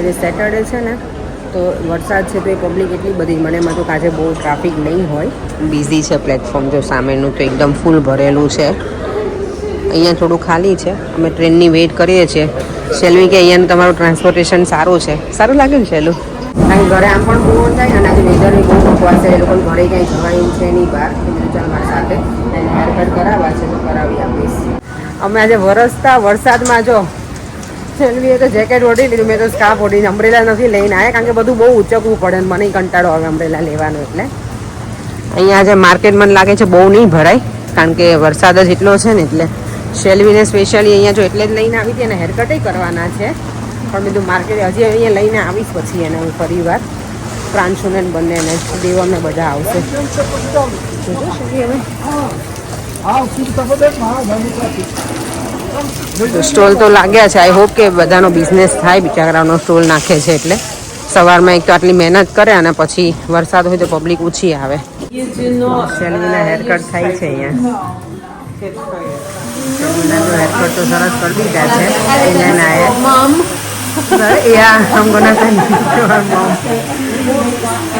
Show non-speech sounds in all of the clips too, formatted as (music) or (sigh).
આજે સેટરડે છે ને તો વરસાદ છે તો એ પબ્લિક એટલી બધી મને એમાં તો આજે બહુ ટ્રાફિક નહીં હોય. બિઝી છે પ્લેટફોર્મ જો સામેનું તો એકદમ ફૂલ ભરેલું છે. અહીંયા થોડું ખાલી છે અમે ટ્રેનની વેઇટ કરીએ છીએ. શેલવી કે અહીંયાનું તમારું ટ્રાન્સપોર્ટેશન સારું છે? સારું લાગે ને શેલું? કારણ ઘરે આમ પણ બહુ થાય અને આજે વેધર બહુ બકવાસ છે એ લોકો ઘરે ક્યાંય જવાય છે નહીં બહાર. ચાલ મારી સાથે એને હેરકટ કરાવવા છે તો કરાવી આપીશ. અમે આજે વરસતા વરસાદમાં જો શેલવીએ તો જેકેટ ઓઢી લીધું મેં તો સ્કાર્ફ ઓઢીને અમ્બ્રેલા નથી લઈને આવ્યા કારણ કે બધું બહુ ઊંચકવું પડે મને કંટાળો આવે અમ્બ્રેલા લેવાનો એટલે અહીંયા જે માર્કેટ મને લાગે છે બહુ નહીં ભરાય કારણ કે વરસાદ જ એટલો છે ને એટલે શેલવીને સ્પેશિયલી અહીંયા જો એટલે જ લઈને આવી હતી અને હેરકટે કરવાના છે પણ બીજું માર્કેટ હજી અહીંયા લઈને આવીશ પછી એને હું ફરી વાર પ્રાંશુને બંનેને દેવમને બધા આવશે સ્ટોલ તો લાગ્યા છે. આઈ હોપ કે બધાનો બિઝનેસ થાય. બિચારાનો સ્ટોલ નાખે છે એટલે. સવારમાં એક તો આટલી મહેનત કરે અને પછી વરસાદ હોય તો પબ્લિક ઓછી આવે. શેલવીના હેરકટ થાય છે અહીંયા. હેરકટ તો સરસ કરી દીધા છે. એના gonna (laughs)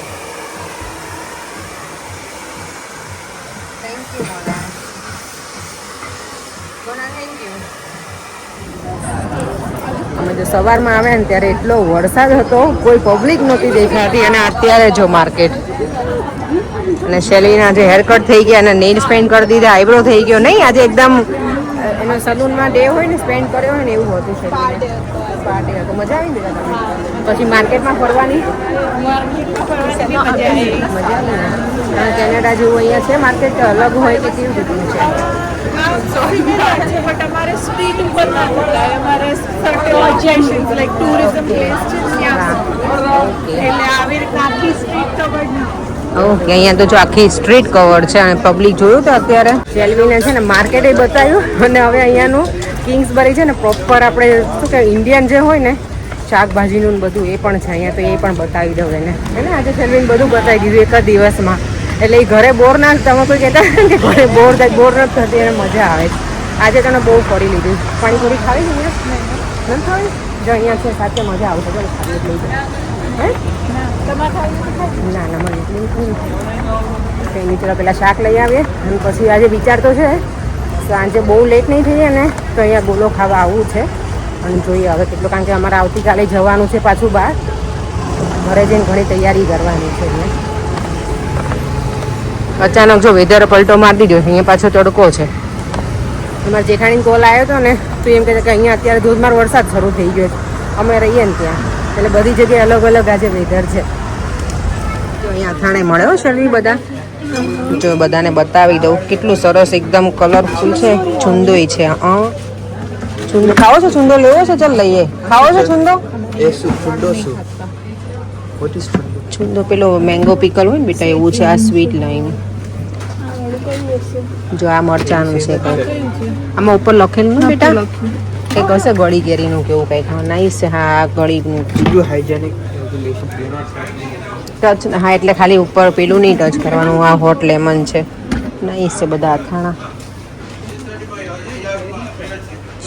you, Mona. Mona, thank you. અમે જો સવારમાં આવ્યા ને ત્યારે એટલો વરસાદ હતો કોઈ પબ્લિક નહોતી દેખાતી અને અત્યારે જો માર્કેટ અને શેલીના જે હેરકટ થઈ ગયા અને નેલ સ્પેન્ડ કરી દીધા આઈબ્રો થઈ ગયો. નહીં આજે એકદમ એનો સલૂનમાં ડે હોય ને સ્પેન્ડ કર્યો હોય ને એવું હતું છે પાર્ટી હતો. મજા આવી ને પછી માર્કેટમાં ફરવાની મજા આવી. અને કેનેડા જેવું અહીંયા છે માર્કેટ અલગ હોય કે કેવું રીતનું છે? બટ અમારે સ્ટ્રીટ ઉપર ના ખોલાય. અમારે સર્ટે લાઈક ટુરિઝમ પ્લેસ છે ઓકે એટલે આવી રીતના આખી સ્ટ્રીટ કવર્ડ ના ઓકે અહીંયા તો જો આખી સ્ટ્રીટ કવર છે અને પબ્લિક જોયું તો અત્યારે? સેલ્વીને છે ને માર્કેટ એ બતાવ્યું અને હવે અહીંયાનું કિંગ્સબરી છે ને પ્રોપર આપણે શું કે ઇન્ડિયન જે હોય ને શાકભાજીનું ને બધું એ પણ છે અહીંયા તો એ પણ બતાવી દઉં એને. એને આજે સેલ્વીને બધું બતાવી દીધું એક જ દિવસમાં. એટલે એ ઘરે બોર ના તમે કોઈ કહેતા કે ઘરે બોર થાય બોર નથી થતી, એને મજા આવે આજે તને બહુ ફરી લીધું. પાણીપુરી ખાવી છે નથી ખાવી? જો અહીંયા છે, સાચે મજા આવશે. ચાલો ખાવી લઈ જાય ના ના, મને કંઈ નહીં ચલો પેલા શાક લઈ આવીએ. અને પછી આજે વિચાર તો છે. સાંજે બહુ લેટ નહીં થઈએ ને તો અહીંયા ગોલો ખાવા આવવું છે. અને જોઈએ હવે કેટલું કારણ કે અમારે આવતીકાલે જવાનું છે પાછું બહાર. ઘરે જઈને ઘણી તૈયારી કરવાની છે અહીંયા. અચાનક જો વેધર પલટો મારી દીધો અહીંયા પાછો તડકો છે. અમારા જેઠાણી કોલ આવ્યો હતો ને તો એમ કહે છે કે અહીંયા અત્યારે ધોધમાર વરસાદ શરૂ થઈ ગયો છે. અમે રહીએ ને ત્યાં. એટલે બધી જગ્યાએ અલગ અલગ આજે વેધર છે. તો અહીંયા અથાણે મળ્યો છે શરવી બધા. જો બધાને બતાવી દઉં કેટલું સરસ એકદમ કલરફુલ છે છુંદોય છે હા. છુંદો ખાવો છો છુંદો? લેવો છે? ચાલ લઈએ. ખાવો છો છુંદો? છુંદો પેલો મેંગો પીકલ હોય ને બેટા એવું છે આ સ્વીટ લાઈમ જો આ મરચાનું છે કંઈક આમાં ઉપર લખેલું ને બેટા? કંઈક હશે ગળી કેરીનું કેવું કંઈક. હા નાઈસ છે. હા આ ગળીનું. બીજું હાઇજેનિક ટચ હા એટલે ખાલી ઉપર પેલું નહીં ટચ કરવાનું. આ હોટ લેમન છે. નાઈસ છે બધા અથાણા.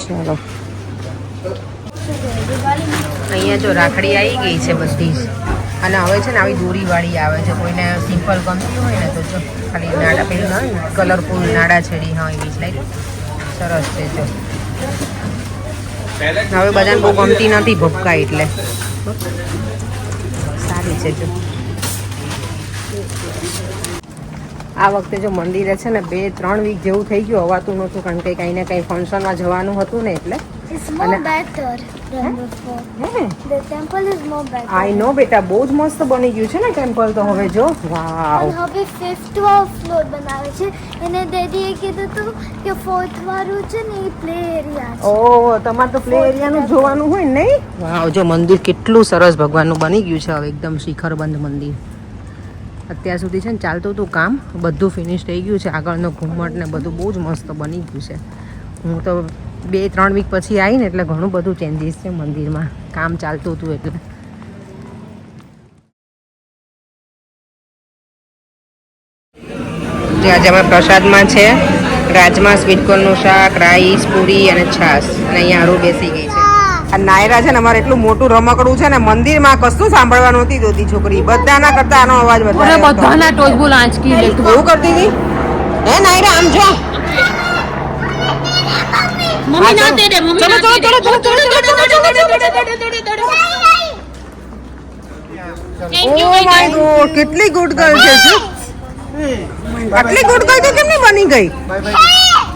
ચાલો. અહીંયા જો રાખડી આવી ગઈ છે બધી. જ અને હવે છે ને આવી દોરીવાળી આવે છે. કોઈને સિમ્પલ ગમતી હોય ને તો જો ખાલી નાડા પેલું ના હોય કલરફુલ નાડા છેડી હા એવી જ લાઈક સરસ છે જો હવે બધાને બહુ ગમતી નથી ભપકા એટલે. સારી છે જો આ વખતે જો મંદિરે છે ને બે ત્રણ વીક જેવું થઈ ગયું હોવાતું નહોતું કારણ કે કંઈ ને કંઈ ફંક્શનમાં જવાનું હતું ને એટલે It's more better than before. હે? The temple is more better. આઈ નો બેટા બહુ જ મસ્ત બની ગયું છે ને ટેમ્પલ તો હવે જો. વાવ અને હવે ફિફ્થ ફ્લોર બનાવે છે. અને ડેડીએ કીધું હતું કે ફોર્થ વાળું છે ને એ પ્લે એરિયા છે. ઓ તમારે તો પ્લે એરિયાનું જોવાનું હોય ને નહીં? વાવ જો મંદિર કેટલું સરસ ભગવાનનું બની ગયું છે હવે એકદમ શિખરબંધ મંદિર. અત્યાર સુધી છે ને ચાલતું હતું કામ બધું ફિનિશ થઈ ગયું છે. આગળનો ઘુમ્મટ ને બધું બહુ જ મસ્ત બની ગયું છે. હું તો બે ત્રણ વીક પછી આવી ને એટલે ઘણું બધું ચેન્જીસ છે મંદિરમાં. કામ ચાલતું હતું એટલે. આજે અમે પ્રસાદમાં છે રાજમાં સ્વીટકોર્નનું શાક રાઈસ પૂરી અને છાશ. અને અહીંયા હારું બેસી ગઈ છે. આ નાયરા છે ને અમારે એટલું મોટું રમકડું છે ને મંદિરમાં કશું સાંભળવાનું નહોતી દોતી છોકરી. બધાના કરતા આનો અવાજ વધારે બધાના ટોચબુલ આંચકી એવું કરતી હતી? હે નાયરા આમ જો. મમ્મી ના તેડે મમ્મી ચલો, ના ચલો, તેડે ચલો, ચલો, ચલો, ચલો, ચલો, ચલો, ચલો, ચલો. Thank ઓ માય ગોડ કેટલી ગુડ ગર્લ છે શું? આટલી ગુડ ગર્લ તો કેમ નહીં બની ગઈ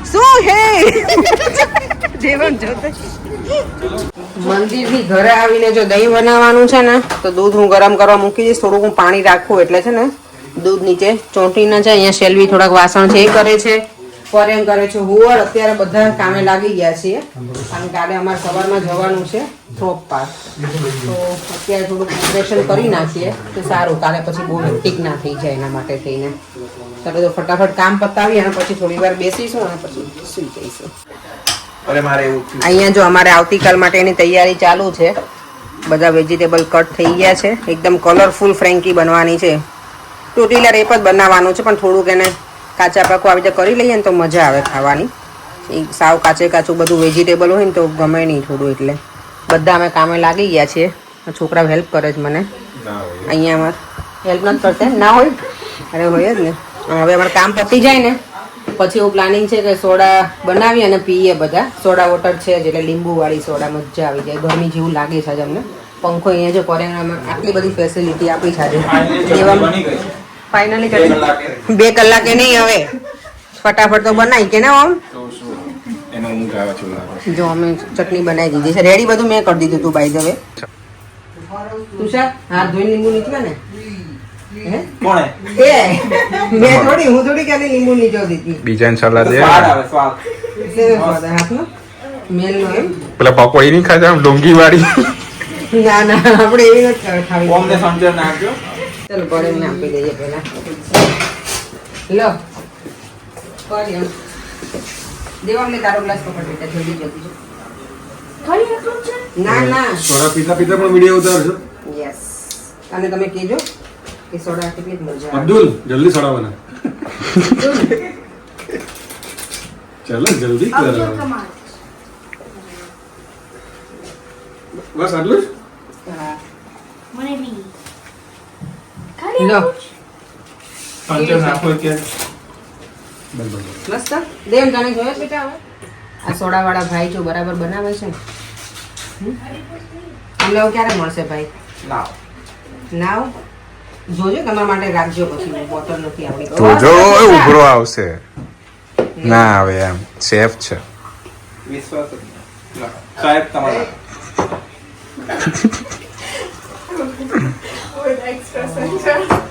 શું હે જીવન જોતે મંદિરથી ઘરે આવીને જો દહીં બનાવવાનું છે ને તો દૂધ હું ગરમ કરવા મૂકી દઈશ થોડુંક હું પાણી રાખું એટલે છે ને દૂધ નીચે ચોંટીને છે અહીંયા શેલવી થોડાક વાસણ છે એ કરે છે ફરેમ કરે છે. હોવર અત્યારે બધા કામે લાગી ગયા છીએ. કારણ કે કાલે અમારે સવારમાં જવાનું છે થ્રોપ પાસ તો અત્યારે થોડું પ્રિપરેશન કરી નાખીએ તો સારું. કાલે પછી બહુ હેક્ટિક ના થઈ જાય એના માટે થઈને. ચાલો તો ફટાફટ કામ પતાવી અને પછી થોડી વાર બેસીશું અને પછી સુઈ જઈશું. અહીંયા જો અમારે આવતીકાલ માટેની તૈયારી ચાલુ છે. બધા વેજીટેબલ કટ થઈ ગયા છે. એકદમ કલરફુલ ફ્રેન્કી બનવાની છે. ટોટીલા રેપ જ બનાવવાનું છે પણ થોડુંક એને કાચા પાકો આવી રીતે કરી લઈએ ને તો મજા આવે ખાવાની. એ સાવ કાચે કાચું બધું વેજીટેબલ હોય ને તો ગમે નહીં થોડું એટલે. બધા અમે કામે લાગી ગયા છીએ. છોકરા હેલ્પ કરે છે મને. અહીંયા અમારે હેલ્પ નથી કરતા ના હોય? અરે હોય જ ને. હવે અમારે કામ પતી જાય ને. પછી એવું પ્લાનિંગ છે કે સોડા બનાવી અને પીએ બધા. સોડા વોટર છે જ એટલે લીંબુવાળી સોડા મજા આવી જાય. ગરમી જેવું લાગે છે આજે અમને. પંખો અહીંયા જો પરેંગણામાં આટલી બધી ફેસિલિટી આપી છે આજે. ફાઇનલી બે કલાકે. નહીં હવે. ફટાફટ તો બનાવી કે ને આમ જો અમે ચટણી બનાવી દીધી છે. રેડી બધું મેં કરી દીધું તું બાય ધ વે તુષાર હાથ ધોઈને લીંબુ નીકળે ને? પકોડી નહીં ખાતા આમ વાળી ના ના આપડે એવી નથી ખાવી. ચાલો ઘરે મેં આપી દઈએ પહેલા લો કરી એમ દેવામને તારો ગ્લાસ પકડ બેટા જલ્દી જલ્દી જો. ના ના સોડા પીતા પીતા પણ વીડિયો ઉતારજો યસ અને તમે કહેજો કે સોડા કેટલી મજા આવે અબ્દુલ જલ્દી સોડા બના ચાલો જલ્દી કર બસ આટલું જ હા. મને બી લો પંચર નાખો કે મસ્ત દેમ જાણે જોયો છે બેટા હવે આ સોડા વાળા ભાઈ જો બરાબર બનાવે છે હમ? અમને હવે ક્યારે મળશે ભાઈ લાવ નાવ જોજો તમારા માટે રાખજો પછી બોટલ નથી આવડી તો જો ઉભરો આવશે ના આવે એમ સેફ છે વિશ્વાસ. સાહેબ તમારા લો તો. બને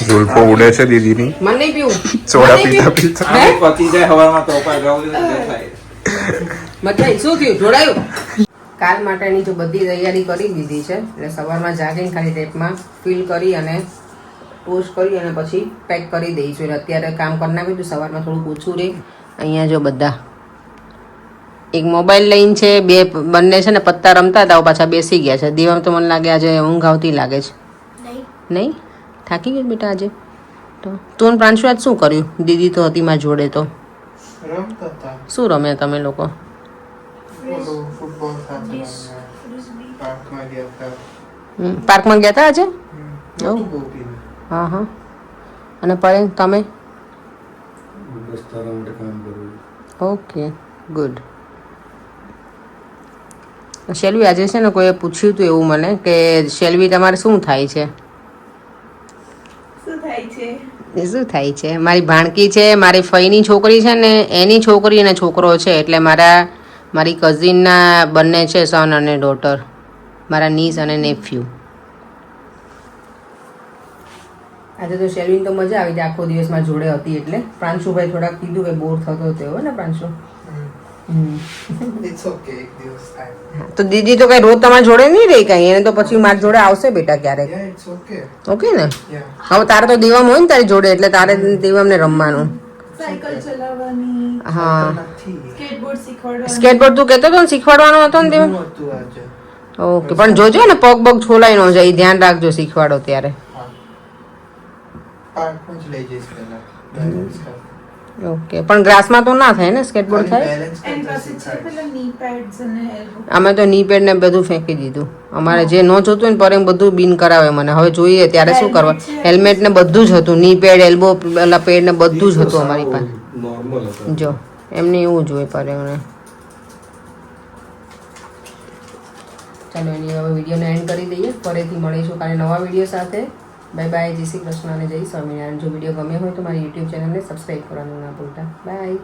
ઝુલ્ફો ઉડે છે દીદીની મને પીવું સોડા પીતા. પીતા? પતી જાય હવામાં તો મજા. શું થયું જોડાયું કાલ માટેની જો બધી તૈયારી કરી દીધી છે એટલે સવારમાં જાગીને ખાલી ટેપમાં ફિલ કરી અને ટોસ્ટ કરી અને પછી પેક કરી દઈશું એટલે અત્યારે કામ કરી નાખ્યું સવારમાં થોડુંક ઓછું રહે અહીંયા જો બધા એક મોબાઈલ લઈને છે બે બંને છે ને પત્તા રમતા હતા પાછા બેસી ગયા છે. દીવામાં તો મને લાગે આજે ઊંઘ આવતી લાગે છે. નહીં. નહીં? થાકી ગયું બેટા આજે? તો તું પ્રાંશુ આજ શું કર્યું? દીદી તો હતી મારા જોડે તો. શું રમ્યા તમે લોકો. પાર્કમાં ગયા હતા. આજે. હા હા. અને પડે તમે? Okay good. શેલવી આજે છે ને કોઈએ પૂછ્યું હતું એવું મને કે શેલ્વી તમારે શું થાય છે? શું થાય છે? શું થાય છે? મારી ભાણકી છે મારી ફઈની છોકરી છે ને એની છોકરી અને છોકરો છે એટલે મારા મારી કઝિનના બંને છે સન અને ડોટર મારા નીસ અને નેફ્યુ આજે તો શેલવીન તો મજા આવી જાય આખો દિવસમાં જોડે હતી એટલે. પ્રાંશુભાઈ થોડાક કીધું કે બોર થતો હતો ને પ્રાંશુ. તો દીદી તો કઈ રોજ તમારા જોડે નહીં રહી કઈ? એને તો પછી મારી જોડે આવશે બેટા ક્યારેક. Yeah, it's okay. ઓકે ને? હવે તારે તો દીવામ હોય ને તારી જોડે એટલે તારે દીવામને રમવાનું. હા. સ્કેટબોર્ડ તું કહેતો હતો ને શીખવાડવાનો હતો ને આજે. ઓકે પણ જોજો ને પગ પગ છોલાઈ ન જાય ધ્યાન રાખજો શીખવાડો ત્યારે. પાર્કમાં જ લઈ જઈશ પહેલા. ઓકે પણ ગ્રાસમાં તો ના થાય ને સ્કેટબોર્ડ થાય? અમે તો ની પેડ ને બધું ફેંકી દીધું. અમારે જે ન જોતું હોય ને પર એમ બધું બિન કરાવે મને. હવે જોઈએ ત્યારે શું કરવા. હેલ્મેટ ને બધું જ હતું. ની પેડ એલ્બો પેલા પેડ ને બધું જ હતું અમારી પાસે. જો એમને એવું જોઈએ પર એમને. ચાલો એની હવે વિડીયોને એન્ડ કરી દઈએ. ફરીથી મળીશું કાલે નવા વીડિયો સાથે. બાય બાય, જય શ્રી કૃષ્ણ અને જય સ્વામિનારાયણ. જો વીડિયો ગમ્યો હોય તો મારી યુટ્યુબ ચેનલને સબસ્ક્રાઈબ કરવાનું ના ભૂલતા. બાય.